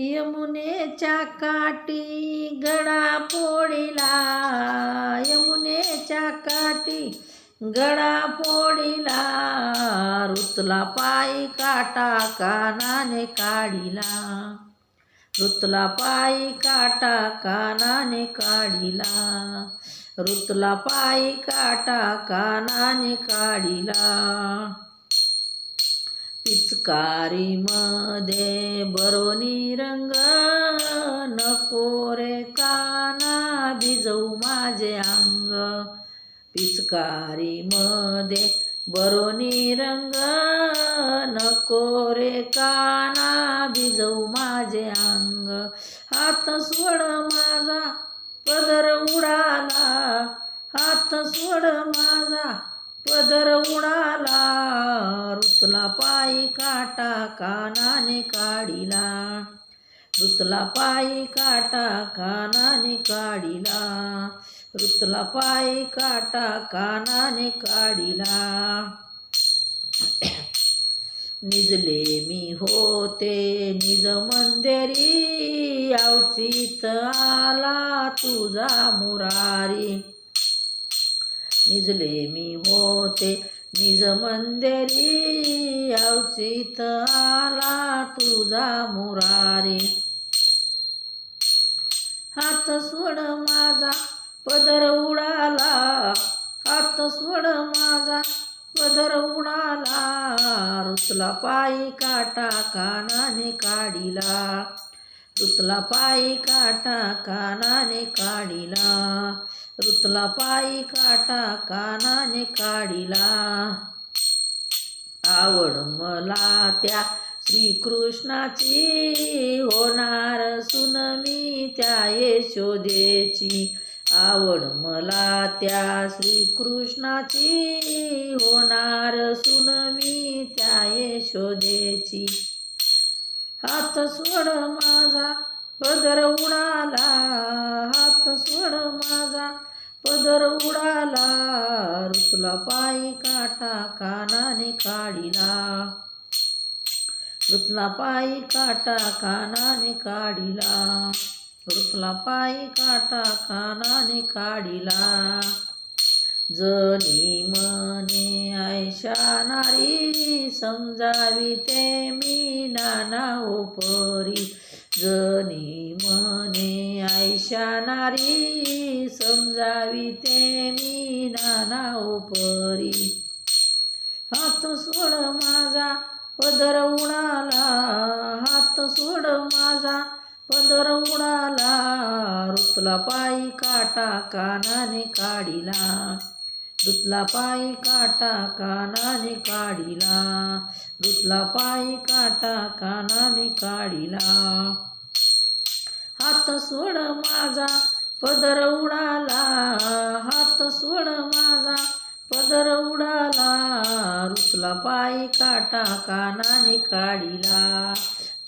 यमुनेच्या काठी गडा फोडिला. यमुनेच्या काठी गडा फोडीला. रुतला पायी काटा कानाने काढिला. रुतला पायी काटा कानाने काढिला. रुतला पायी काटा कानाने काढिला. पिचकारी मध्ये बरोनी रंग नको रे काना भिजवू माझे अंग. पिचकारी मध्ये बरोनी रंग नको रे काना भिजवू माझे अंग. हात सोड माझा पदर उडाला. हात सोड माझा पदर उडाला रुतला पायी काटा कानाने काढिला. रुतला पायी काटा कानाने काढिला. रुतला पायी काटा कानाने काढिला. निजले मी होते निज मंदिरी आवचीत आला तुझा मुरारी. निजले मी होते. निज मंदिरी अवचित आला तुझा मुरारी. हात सोड माझा पदर उडाला. हात सोड माझा पदर उडाला. रुतला पायी काटा कानाने काढिला. रुतला पायी काटा कानाने काढिला. रुतला पायी काटा कानाने काढिला. आवड मला त्या श्रीकृष्णाची होणार सुन मी त्या यशोदेची. आवड मला त्या श्रीकृष्णाची होणार सुन मी त्या यशोदेची. हात सोड माझा पदर उडाला. हात सोड माझा पदर उडाला रुतला पायी काटा कानाने काढिला. रुतला पायी काटा कानाने काढिला. रुतला पायी काटा कानाने काढिला. जनी मने आयशा नारी समजावी ते मी नाना ओपरी. जनी मने आयशा नारी समजावी ते मी नाना उपरी. हात सोड माझा पदर उडाला हात सोड माझा पदर उडाला. रुतला पायी काटा कानाने काढिला दुतला पायी काटा कानाने काढिला दुतला पायी काटा कानाने काढिला. हात सोड माझा पदर उडाला हात सोड माझा. पदर उडाला रुतला पायी काटा कानाने काढिला.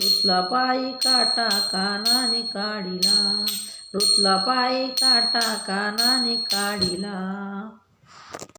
रुतला पायी काटा कानाने काढिला. रुतला पायी काटा कानाने काढिला.